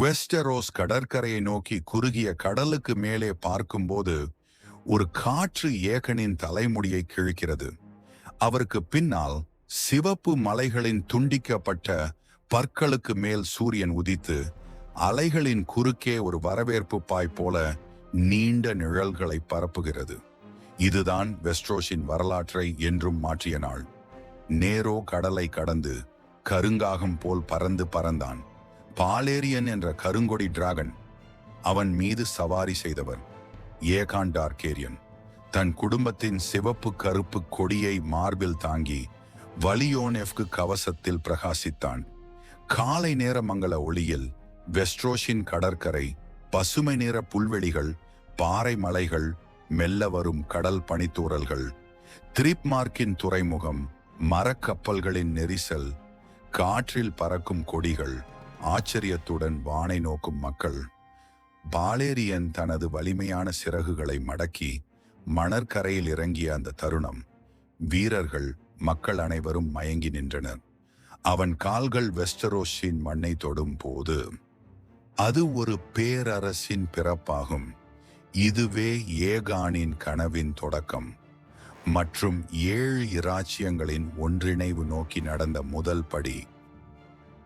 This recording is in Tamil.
வெஸ்டரோஸ் கடற்கரையை நோக்கி குறுகிய கடலுக்கு மேலே பார்க்கும்போது ஒரு காற்று ஏகனின் தலைமுடியை கிழிக்கிறது. அவருக்கு பின்னால் சிவப்பு மலைகளின் துண்டிக்கப்பட்ட பற்களுக்கு மேல் சூரியன் உதித்து அலைகளின் குறுக்கே ஒரு வரவேற்பு பாய் போல நீண்ட நிழல்களை பரப்புகிறது. இதுதான் வெஸ்ட்ரோஸின் வரலாற்றை என்றும் மாற்றிய நாள். நேரோ கடலை கடந்து கருங்காகம் போல் பறந்து பறந்தான். பாலேரியன் என்ற கருங்கொடி டிராகன் அவன் மீது சவாரி செய்தவர் ஏகான் டார்கேரியன். தன் குடும்பத்தின் சிவப்பு கருப்பு கொடியை மார்பில் தாங்கி வலியோனெஃப்கு கவசத்தில் பிரகாசித்தான். காலை நேர மங்கள ஒளியில் வெஸ்ட்ரோஷின் கடற்கரை பசுமை நிற புல்வெளிகள் பாறை மலைகள் மெல்ல வரும் கடல் பனித்தூரல்கள் திரிப்மார்க்கின் துறைமுகம் மரக்கப்பல்களின் நெரிசல் காற்றில் பறக்கும் கொடிகள் ஆச்சரியத்துடன் வானை நோக்கும் மக்கள் பாலேரியன் தனது வலிமையான சிறகுகளை மடக்கி மணற்கரையில் இறங்கிய அந்த தருணம். வீரர்கள் மக்கள் அனைவரும் மயங்கி நின்றனர். அவன் கால்கள் வெஸ்டரோஸின் மண்ணை தொடும் போது அது ஒரு பேரரசின் பிறப்பாகும். இதுவே ஏகானின் கனவின் தொடக்கம். மற்றும் ஏழு இராச்சியங்களின் ஒன்றிணைவு நோக்கி நடந்த முதல் படி